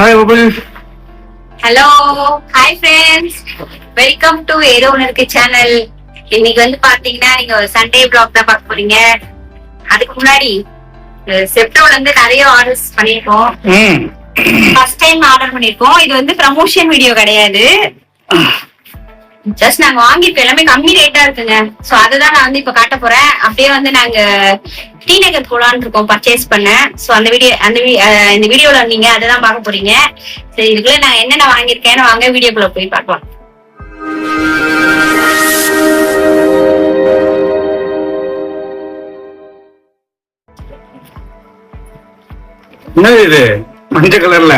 Hi Babul hello hi friends welcome to ஏதோ ஒன்று இருக்கு சேனல் இன்னைக்கு வந்து பாத்தீங்கன்னா நீங்க ஒரு சண்டே பிளாக் தான் பார்க்க போறீங்க. அதுக்கு முன்னாடி செப்டோல இருந்து நிறைய ஆர்டர்ஸ் பண்ணிருக்கோம் ஃபர்ஸ்ட் டைம் ஆர்டர் பண்ணிருக்கோம் இது வந்து ப்ரமோஷன் வீடியோ கிடையாது. ஜஸ்ட் நாங்க வாங்கிருக்கோம் எல்லாமே கம்மி ரேட்டா இருக்குங்க. சோ அதுதான் நான் வந்து இப்ப காட்ட போறேன். அப்படியே வந்து நாங்க டி நகர் போலான்னு இருக்கோம் பர்ச்சேஸ் பண்ண. சோ அந்த வீடியோ அந்த இந்த வீடியோல நீங்க அதுதான் பார்க்க போறீங்க. சரி இதுக்குள்ள நான் என்னென்ன வாங்கியிருக்கேன்னு வாங்க வீடியோக்குள்ள போய் பார்க்கலாம் என்னது இது? மஞ்சள் கலர்ல.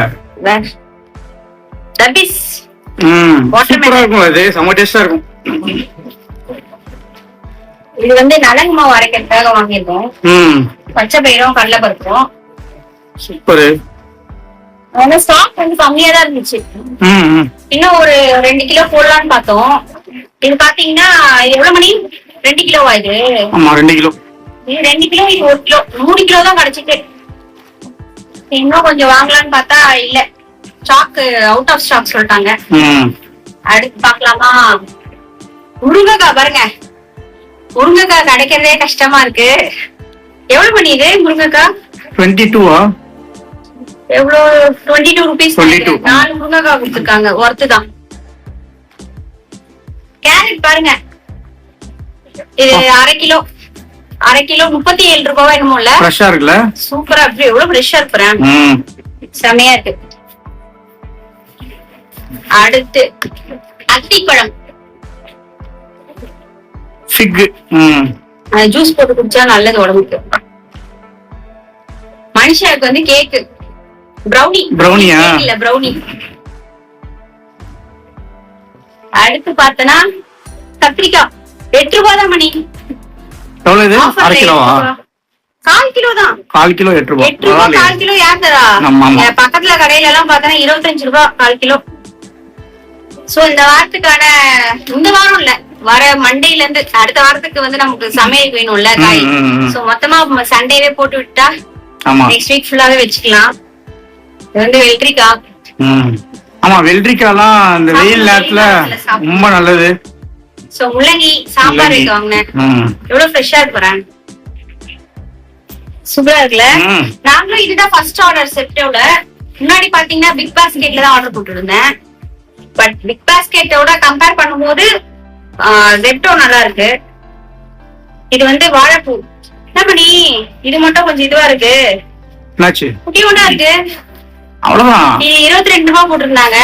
Watermelon. சூப்பரா இருக்கும் அது. செம்ம டேஸ்டா இருக்கும். இது வந்து நலங்கு மாவு அரைக்கிறதுக்காக வாங்கியிருக்கோம் பச்சை பயிரும் கடலை பருப்பும் சூப்பர். ஆனா ஸ்டாக் வந்து கம்மியா தான் இருந்துச்சு. இன்னும் ஒரு ரெண்டு கிலோ போடலாம்னு பார்த்தோம். இது பாத்தீங்கன்னா இது எவ்வளவு மணி? ரெண்டு கிலோவா இது? ஆமா ரெண்டு கிலோ. இது ரெண்டு கிலோ இது ஒரு கிலோ. மூணு கிலோ தான் கிடைச்சிட்டு இன்னும் கொஞ்சம் வாங்கலாம்னு பார்த்தா இல்ல. ஸ்டாக் அவுட் ஆஃப் ஸ்டாக் சொல்லிட்டாங்க. அடுத்து பார்க்கலாமா? முருங்கைக்காய் பாருங்க. முருங்கைக்காய் கிடைக்கிறதே கஷ்டமா இருக்கு. எவ்வளவு மணி இது முருங்கைக்காய் டுவெண்ட்டி டூவா எவ்வளவு டுவெண்ட்டி டூ ருபீஸ் 22. நாலு முருங்கைக்காய் கொடுத்துருக்காங்க. ஒர்த்து தான். கேரட் பாருங்க. இது அரை கிலோ. அரை கிலோ முப்பத்தி ஏழு ரூபாவா என்னமோ இல்ல? ஃப்ரெஷ்ஷா இருக்குல்ல? சூப்பரா இருக்கு. எவ்வளவு ஃப்ரெஷ்ஷா இருக்கிறேன் செமையா இருக்கு. அடுத்து அத்திப்பழம். ம். ஜூஸ் போட்டு குடிச்சா நல்லது உடம்புக்கு. மனுஷாவுக்கு வந்து கேக்கு ப்ரௌனி Brownie-யா? இல்ல ப்ரௌனி அடுத்து பார்த்தனா கத்திரிக்காய். எட்டு ரூபாய் தான் மணி. எவ்வளவு அரை கிலோவா. கால் கிலோ தான். கால் கிலோ எட்டு ரூபா. எட்டு ரூபாய் கால் கிலோ யார் தரா பக்கத்துல கடையில எல்லாம் பார்த்தா இருபத்தஞ்சு ரூபாய் கால் கிலோ. சோ இந்த வாரத்துக்கான இந்த வாரம் இல்ல. வர மண்டேல இருந்து அடுத்த வாரத்துக்கு வந்து நமக்கு சமையல் வேணும்ல காய். சோ மொத்தமா சண்டேவே போட்டு விட்டா நெக்ஸ்ட் வீக் ஃபுல்லாவே வச்சுக்கலாம். இது வந்து வெள்ளரிக்காய் ஆமா வெள்ளரிக்காய்லாம் இந்த வெயில் நேரத்துல ரொம்ப நல்லது. சோ முள்ளங்கி சாம்பார். வைக்க வாங்கினேன் எவ்வளவு ஃப்ரெஷ்ஷா இருக்கு சூப்பரா இருக்குல்ல. நாங்களும் இதுதான் ஃபர்ஸ்ட் ஆர்டர் செப்டோட முன்னாடி பாத்தீங்கன்னா பிக் பாஸ்கெட்ல தான் ஆர்டர் போட்டுருந்தேன். பட் பிக் பாஸ்கெட்டோட கம்பேர் பண்ணும்போது ஜெப்டோ நல்லா இருக்கு. இது வந்து வாழைப்பூ. என்ன பண்ணி இது மட்டும் கொஞ்சம் இதுவா இருக்கு. குட்டி ஒண்ணா இருக்கு. அவ்வளவுதான் இருபத்தி ரெண்டு ரூபாய் போட்டிருந்தாங்க.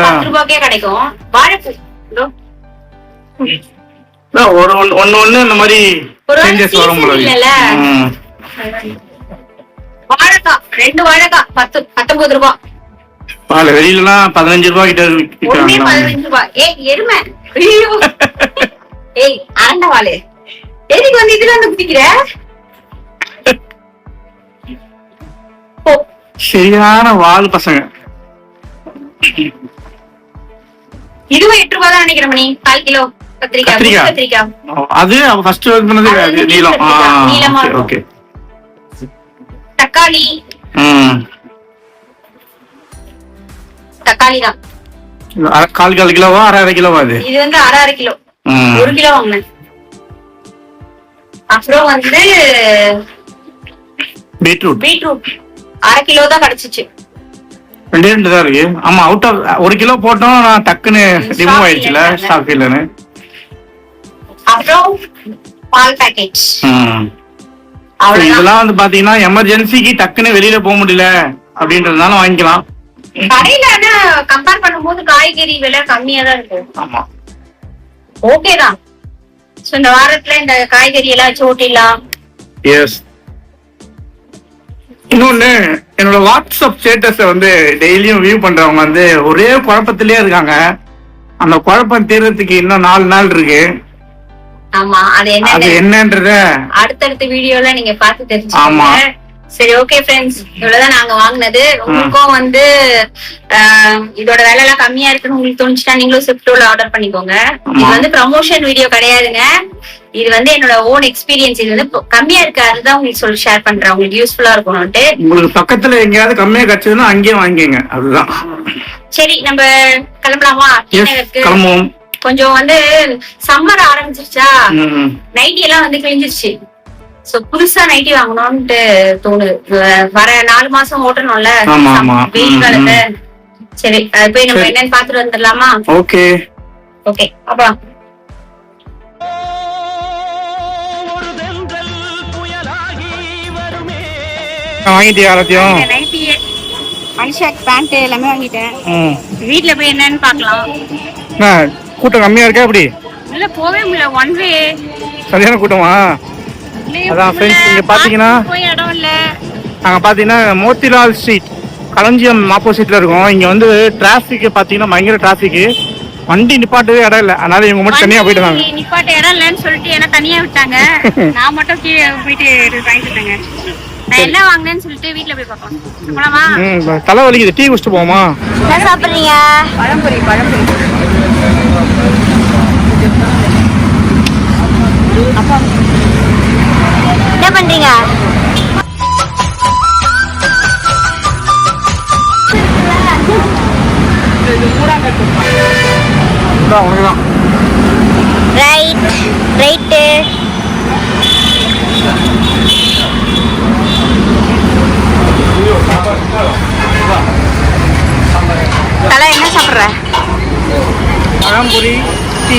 பத்து ரூபாய்க்கே கிடைக்கும். வாழைப்பூ. ஒரு ஒண்ணு ஒண்ணு ஒண்ணு இந்த மாதிரி சேஞ்சஸ் வரும். வாழைக்காய். ரெண்டு வாழைக்காய். பத்து. பத்தொன்பது ரூபாய் பரவாயில்ல வெளியிலலாம் பதினஞ்சு ரூபாய் கிட்ட விற்கிறாங்க ஏய் எருமை. ஏய் அரண்ட வாழு எதுக்கு வந்து இதுல வந்து குதிக்கிற? சரியான வால் பசங்க. இதுவும் எட்டு ரூபாய் தான் நினைக்கிறேன் மணி. கால் கிலோ கத்திரிக்காய் கத்திரிக்காய். அது ஃபர்ஸ்ட் ஒர்க் பண்ணது நீளம். ஓகே தக்காளி. தக்காளி தான் கால் கால் கிலோவா அரை அரை கிலோவா அது இது வந்து அரை அரை கிலோ. ஒரு கிலோ வாங்கினேன். அப்புறம் வந்து பீட்ரூட். பீட்ரூட். அரை கிலோ தான் கிடைச்சிச்சு. ரெண்டே ரெண்டு தான் இருக்கு. ஆமா அவுட் ஆஃப் ஒரு கிலோ போட்டோம் நான் டக்குன்னு ரிமூவ் ஆயிடுச்சுல. ஸ்டாக் இல்லைன்னு. அப்புறம் பால் பேக்கெட் இதெல்லாம் வந்து பாத்தீங்கன்னா எமர்ஜென்சிக்கு டக்குன்னு வெளியில போக முடியல அப்படின்றதுனால வாங்கிக்கலாம். கடையில ஆனா கம்பேர் பண்ணும்போது காய்கறி விலை கம்மியா தான் இருக்கு ஆமா. ஓகே தான். சோ இந்த வாரத்துல இந்த காய்கறி எல்லாம் வச்சு ஓட்டிடலாம். எஸ் இன்னொன்னு என்னோட வாட்ஸ்அப் ஸ்டேட்டஸ வந்து டெய்லியும் வியூ பண்றவங்க வந்து ஒரே குழப்பத்திலே இருக்காங்க. அந்த குழப்பம் தீர்றதுக்கு இன்னும் நாலு நாள் இருக்கு. ஆமா அது அது என்ன என்னன்றத அடுத்தடுத்த வீடியோல நீங்க பார்த்து ஆமா. தெரிஞ்சுக்கோங்க சரி ஓகே ஃப்ரெண்ட்ஸ் இவ்வளவுதான் நாங்க வாங்குனது. உங்களுக்கும் வந்து இதோட விலை எல்லாம் கம்மியா இருக்குன்னு உங்களுக்கு தோணுச்சுன்னா நீங்களும் செப்டோல ஆர்டர் பண்ணிக்கோங்க. இது வந்து ப்ரமோஷன் வீடியோ கிடையாதுங்க. இது வந்து என்னோட ஓன் எக்ஸ்பீரியன்ஸ் இது வந்து கம்மியா இருக்கு. அதுதான் உங்களுக்கு சொல்லி ஷேர் பண்றேன். உங்களுக்கு யூஸ்ஃபுல்லா இருக்கணும்ட்டு உங்களுக்கு பக்கத்துல எங்கேயாவது கம்மியா கிடைச்சதுன்னா அங்கேயே வாங்கிக்கங்க. அதுதான். சரி நம்ம கிளம்பலாமா? கிளம்புவோம். கொஞ்சம் வந்து சம்மர் ஆரம்பிச்சிருச்சா. நைட்டி எல்லாம் வந்து கிழிஞ்சிருச்சு. சோ புதுசா நைட்டி வாங்கணும்னு தோணுது. வர நாலு மாசம் ஓட்டணும்ல. வெயில் காலத்துல. சரி அது போய் நம்ம. என்னன்னு பாத்துட்டு வந்துடலாமா? ஓகே. ஓகே அப்புறம். வாங்கிட்டியா எல்லாத்தையும் மனுஷாக்கு பேண்ட் எல்லாமே வாங்கிட்டேன். வீட்ல போய் என்னன்னு பாக்கலாம் கூட்டம் கம்மியா இருக்கா அப்படி இல்ல போவே முடியல. ஒன் வே சரியான கூட்டமா? அதான் friends, இங்க பாத்தீங்கன்னா- போய் இடம் இல்ல. நாங்க பாத்தீங்கன்னா மோத்திலால் ஸ்ட்ரீட் களஞ்சியம் ஆப்போசிட்ல இருக்கோம். இங்க வந்து டிராபிக் பாத்தீங்கன்னா பயங்கர டிராபிக் வண்டி நிப்பாட்டவே இடம் இல்ல. அதனால இவங்க மட்டும் தனியா போயிட்டு வண்டி நிப்பாட்ட இடம் இல்லைன்னு சொல்லிட்டு என்ன தனியா விட்டாங்க. நான் மட்டும் கீழே போயிட்டு வாங்கிட்டாங்க நான் என்ன வாங்கினேன்னு சொல்லிட்டு போய் பார்க்கலாம். தலை வலிக்குது. டீ குடிச்சிட்டு போமா என்ன சாப்பிடுறீங்க? பழம்பொரி பழம்பொரி. என்ன பண்றீங்க? ரைட் ரைட்டு தலை என்ன சாப்பிடுற? பழம்புரி டீ.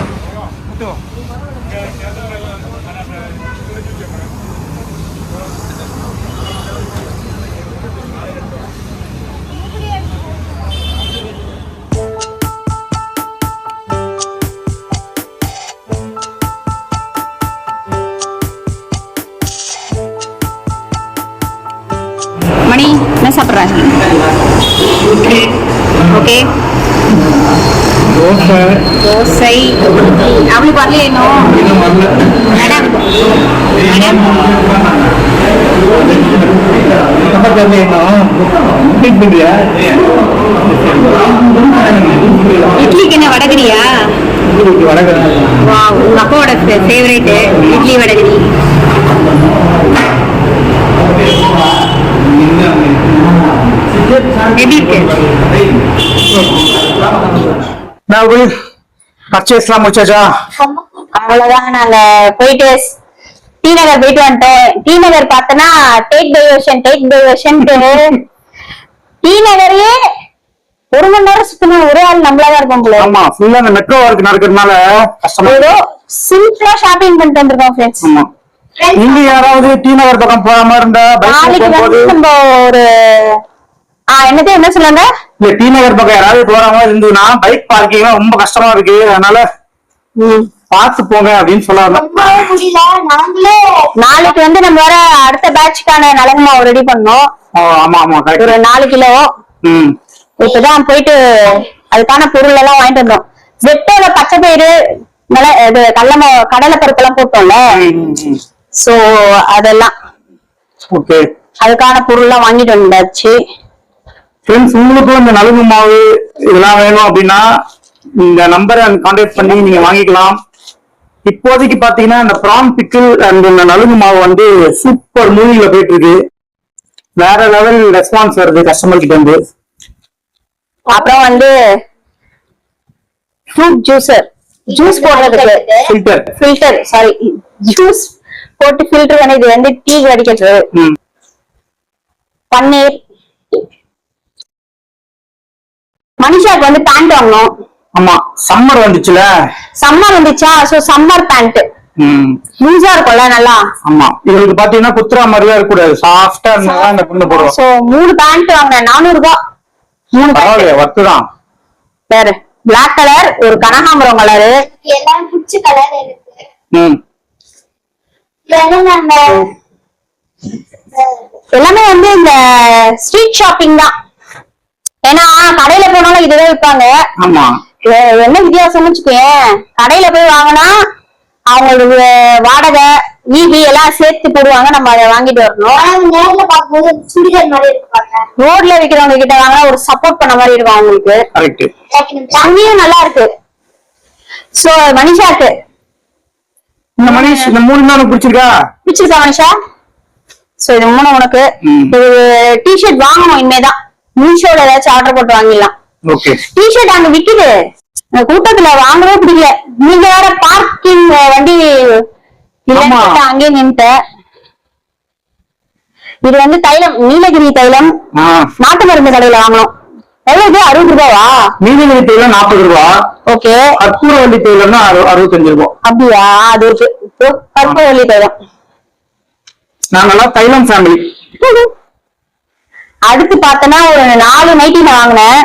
தோசை. தோசை. அவளுக்கு வரல இன்னும். வரல. மேடம். மேடம். இட்லிக்கு என்ன வடகரியா உங்க அப்பாவோட ஃபேவரேட் இட்லி வடகரி எப்படி இருக்கு? நான் பர்ச்சேஸ்லாம் முடிச்சாச்சா அவ்வளவுதான் நாங்க போயிட்டு டி நகர் போயிட்டு வந்துட்டோம். டி நகர் பார்த்தனா take diversion take diversion T நகரையே ஒரு மணி நேரம் சுத்தணும் ஒரே ஆள் நம்மளாதான் இருப்போம் போல ஆமா ஃபுல்லா அந்த மெட்ரோ ஒர்க் நடக்கிறதுனால கஷ்டமா ஏதோ சிம்பிளா ஷாப்பிங் பண்ணிட்டு வந்திருக்கோம் ஃப்ரெண்ட்ஸ் ஆமா. நீங்க யாராவது டி நகர் பக்கம் போற மாதிரி இருந்தா நாளைக்கு வந்து நம்ம ஒரு ஆ என்னது என்ன சொல்லுங்க இல்ல டி நகர் பக்கம் யாராவது போற மாதிரி இருந்ததுன்னா பைக் பார்க்கிங்லாம் ரொம்ப கஷ்டமா இருக்கு. அதனால பார்த்து போங்க அப்படின்னு சொல்ல நாளைக்கு வந்து நம்ம வேற அடுத்த பேட்ச்க்கான நலங்கு மாவு ரெடி பண்ணோம். ஓ, ஆமா ஆமா ஒரு நாலு கிலோ. ம். இப்பதான் போயிட்டு அதுக்கான பொருள் எல்லாம் வாங்கிட்டு வந்தோம். ஜெட்டோட பச்சை பயிறு இது கடலை கடலை பருப்பு எல்லாம் போட்டோம்ல சோ அதெல்லாம். ஓகே அதுக்கான பொருள் எல்லாம் வாங்கிட்டு வந்தாச்சு. ஃப்ரெண்ட்ஸ் உங்களுக்கும் இந்த நலுங்கு மாவு இதெல்லாம் வேணும் அப்படின்னா இந்த நம்பரை கான்டாக்ட் பண்ணி நீங்க வாங்கிக்கலாம். இப்போதைக்கு பாத்தீங்கன்னா இந்த ப்ரான் பிக்கிள் அண்ட் இந்த நலுங்கு மாவு வந்து சூப்பர் மூவில போயிட்டு இருக்கு வேற லெவல் ரெஸ்பான்ஸ் வருது கஸ்டமர் கிட்ட இருந்து. அப்புறம் வந்து ஃப்ரூட் ஜூஸர் ஜூஸ் போடுறதுக்கு. ஃபில்டர் ஃபில்டர் சாரி ஜூஸ் போட்டு ஃபில்டர் பண்ணி இது வந்து டீ வடிக்கிறது ம். பன்னீர் மனிஷாக்கு வந்து பேண்ட் வாங்கணும். ஆமா சம்மர் வந்துச்சுல. சம்மர் வந்துச்சா? சோ சம்மர் பேண்ட் ம். லூசா இருக்கும்ல நல்லா? ஆமா. இவங்களுக்கு பாத்தீங்கன்னா குத்துரா மாதிரிலாம் இருக்கக்கூடாது. சாஃப்டா இருந்தா இந்த பொண்ணு போடுவோம் சோ மூணு பேண்ட் வாங்கினேன் நானூறு ரூபாய் மூணு பரவாயில்லையா ஒர்த்து தான். வேற பிளாக் கலர் ஒரு கனகாம்பரம் கலரு எல்லாம் பிடிச்ச கலர் இருக்கு. ம். எல்லாமே வந்து இந்த ஸ்ட்ரீட் ஷாப்பிங் தான். ஏன்னா கடையில போனாலும் இதுதான் விற்பாங்க ஆமா. என்ன வித்தியாசம்னு வச்சுக்கோயேன். கடையில போய் வாங்கினா அவங்களுக்கு வாடகை ஈபி எல்லாம் சேர்த்து போடுவாங்க. நம்ம அதை வாங்கிட்டு வரணும். நேர்ல பார்க்கும்போது சுடிதார் மாதிரி இருக்கு பாருங்க ரோட்ல விக்கிறவங்க கிட்ட வாங்கினா ஒரு சப்போர்ட் பண்ண மாதிரி இருக்கும் அவங்களுக்கு. கரெக்ட் அங்கேயும் நல்லா இருக்கு. சோ மனிஷாக்கு இந்த மனிஷ் இந்த மூணு உனக்கு பிடிச்சிருக்கா? பிடிச்சிருக்கா மனிஷா? சோ இது மூணு உனக்கு. டிஷர்ட் வாங்கணும் இனிமேதான். மீஷோல ஏதாச்சும் ஆர்டர் போட்டு வாங்கிடலாம் டிஷர்ட் அங்க விக்குது. கூட்டத்துல வாங்கவே பிடிக்கல நீங்க வேற பார்க்கிங் வண்டி அங்கேயே நின்னுட்ட. இது வந்து தைலம் நீலகிரி தைலம். நாட்டு மருந்து கடையில வாங்கணும். எவ்வளவு இது? அறுபது ரூபாவா? நீலகிரி தேயிலம் நாற்பது ரூபா. ஓகே கற்பூர வள்ளி தேயிலம்னா அறு அறுபத்தஞ்சு ரூபா. அப்படியா? அது இருக்கு இப்போ கற்பூர வள்ளி தைலம். நாங்கெல்லாம் தைலம் ஃபேமிலி அடுத்து பார்த்தனா ஒரு நாலு நைட்டி நான் வாங்கினேன்.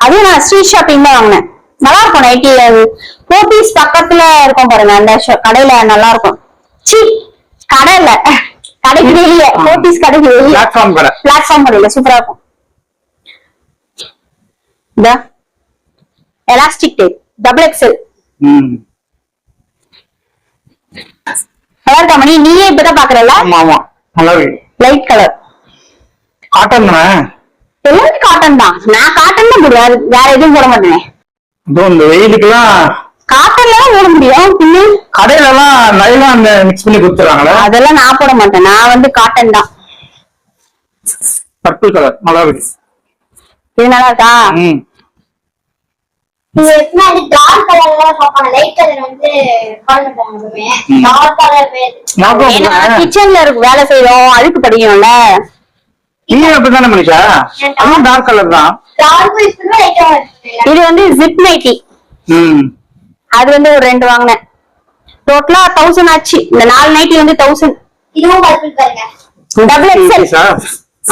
அதுவும் நான் ஸ்ட்ரீட் ஷாப்பிங் தான் வாங்கினேன். நல்லா இருக்கும் நைட்டி போத்தீஸ் பக்கத்துல இருக்கும் பாருங்க அந்த கடையில நல்லா இருக்கும். சி கடை இல்ல. கடைக்கு வெளியே. போத்தீஸ் கடைக்கு வெளியே. பிளாட்ஃபார்ம் கடை. பிளாட்ஃபார்ம் கடையில. சூப்பரா இருக்கும். இந்த. எலாஸ்டிக் டேப் டபுள் எக்ஸல் நல்லா இருக்கா மணி? நீயே இப்பதான் பாக்குறல ஆமா ஆமா. நல்லா இருக்கு லைட் கலர் காட்டன் தானே? எல்லாமே காட்டன் தான்? நான் காட்டன் தான் போடுவேன். வேற எதுவும் போட மாட்டேன். இதோ இந்த வெயிலுக்குலாம் காட்டன்ல போட முடியும். பின்ன? கடையில எல்லாம் நைலாம் அந்த மிக்ஸ் பண்ணி கொடுத்துறாங்களே அதெல்லாம் நான் போட மாட்டேன். நான் வந்து காட்டன் தான். பர்பிள் கலர் நல்லா இருக்கு இது நல்லா இருக்கா ம். இது எப்படின்னா டார்க் கலர்ல பார்ப்பாங்க. லைட் கலர் வந்து டார்க் கலர்? கிச்சன்ல இருக்கு வேலை செய்யறோம் அழுக்கு படிக்கணும்ல. நீ அப்படிதானே மனிஷா? அதுவும் டார்க் கலர் தான். இது வந்து ஜிப் நைட்டி அது வந்து ஒரு ரெண்டு வாங்கினேன். டோட்டலா தௌசண்ட் ஆச்சு. இந்த நாலு நைட்டி வந்து தௌசண்ட் இதுவும் டபுள் எக்ஸ்எல்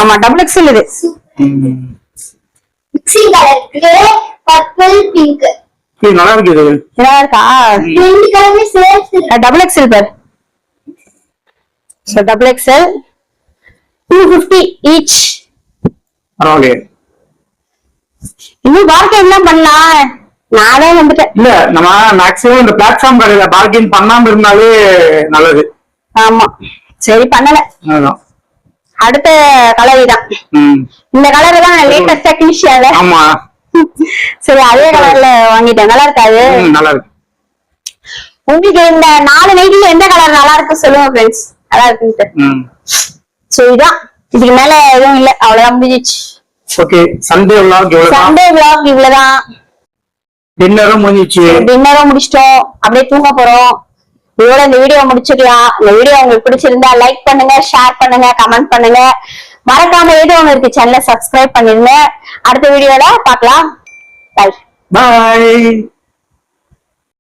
ஆமா டபுள் எக்ஸ்எல் இது. இது நல்லா இருக்கு இது. நல்லா இருக்கா? டபுள் எக்ஸ்எல் பார். Double XL 250 each. பரவாயில்லையே. இன்னும் பார்க்க என்ன பண்ணலாம் நானே வந்துட்டேன். இல்ல நம்ம மேக்ஸிமம் இந்த பிளாட்ஃபார்ம் கடையில பார்கின் பண்ணாம இருந்தாலே நல்லது. ஆமா. அடுத்த கலர் தான் இந்த கலர் தான் லேட்டஸ்டா கிளிஷியால ஆமா. சரி அதே கலர்ல வாங்கிட்டேன். நல்லா இருக்காது நல்லா உங்களுக்கு இந்த நாலு நைட்ல எந்த கலர் நல்லா இருக்கு சொல்லுங்க ஃப்ரெண்ட்ஸ் நல்லா இருக்கு ம் சோ இதான் இதுக்கு மேல எதுவும் இல்ல. அவ்வளவுதான் முடிஞ்சிச்சு. ஓகே சண்டே vlog இவ்வளவுதான் சண்டே vlog இவ்வளவுதான். டின்னரும் முடிஞ்சிச்சு. டின்னரும் முடிச்சிட்டோம். அப்படியே தூங்க போறோம். இதோட இந்த வீடியோ முடிச்சுக்கலாம் இந்த வீடியோ உங்களுக்கு பிடிச்சிருந்தா லைக் பண்ணுங்க ஷேர் பண்ணுங்க கமெண்ட் பண்ணுங்க. மறக்காம ஏதோ ஒண்ணு இருக்கு சேனலை சப்ஸ்கிரைப் பண்ணிருங்க. அடுத்த வீடியோல பார்க்கலாம். Bye bye